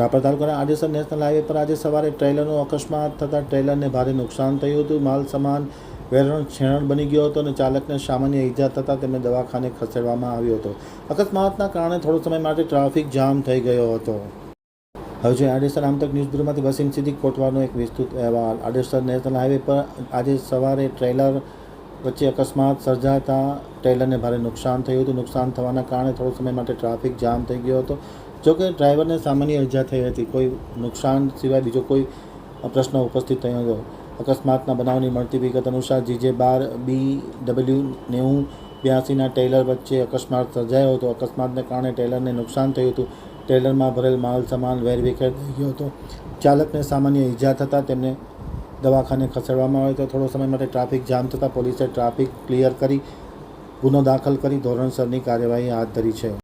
રાપર તાલુકાના Adesar national highway પર આજે સવારે ટ્રેલરનો અકસ્માત થતાં ટ્રેલરને ભારે નુકસાન થયું હતું. માલ સામાન વેરણ છેણ બની ગયો હતો અને ચાલકને સામાન્ય ઈજા થતાં તેમને દવાખાને ખસેડવામાં આવ્યો હતો. અકસ્માતના કારણે થોડો સમય માટે ટ્રાફિક જામ થઈ ગયો હતો. હવે જે આડેસર આમતક ન્યૂઝ બ્યુરોમાંથી વસીમ સિદ્દીક કોટવાનો એક વિસ્તૃત અહેવાલ. આડેસર નેશનલ હાઈવે પર આજે સવારે ટ્રેલર વચ્ચે અકસ્માત સર્જાતા ટ્રેલરને ભારે નુકસાન થયું હતું. નુકસાન થવાના કારણે થોડો સમય માટે ટ્રાફિક જામ થઈ ગયો હતો. જોકે ડ્રાઈવરને સામાન્ય ઈજા થઈ હતી. કોઈ નુકસાન સિવાય બીજો કોઈ પ્રશ્ન ઉપસ્થિત થયો હતો. અકસ્માતના બનાવની મળતી વિગત અનુસાર જીજે બાર બી ડબલ્યુ નેવું બ્યાસીના ટેલર વચ્ચે અકસ્માત સર્જાયો હતો. અકસ્માતને કારણે ટેલરને નુકસાન થયું હતું. ટેલરમાં ભરેલ માલ, સામાન વેરવિખેર થઈ ગયો હતો. ચાલકને સામાન્ય ઈજા થતાં તેમને દવાખાને ખસેડવામાં આવે તો થોડો સમય માટે ટ્રાફિક જામ થતાં પોલીસે ટ્રાફિક ક્લિયર કરી ગુનો દાખલ કરી ધોરણસરની કાર્યવાહી હાથ ધરી છે.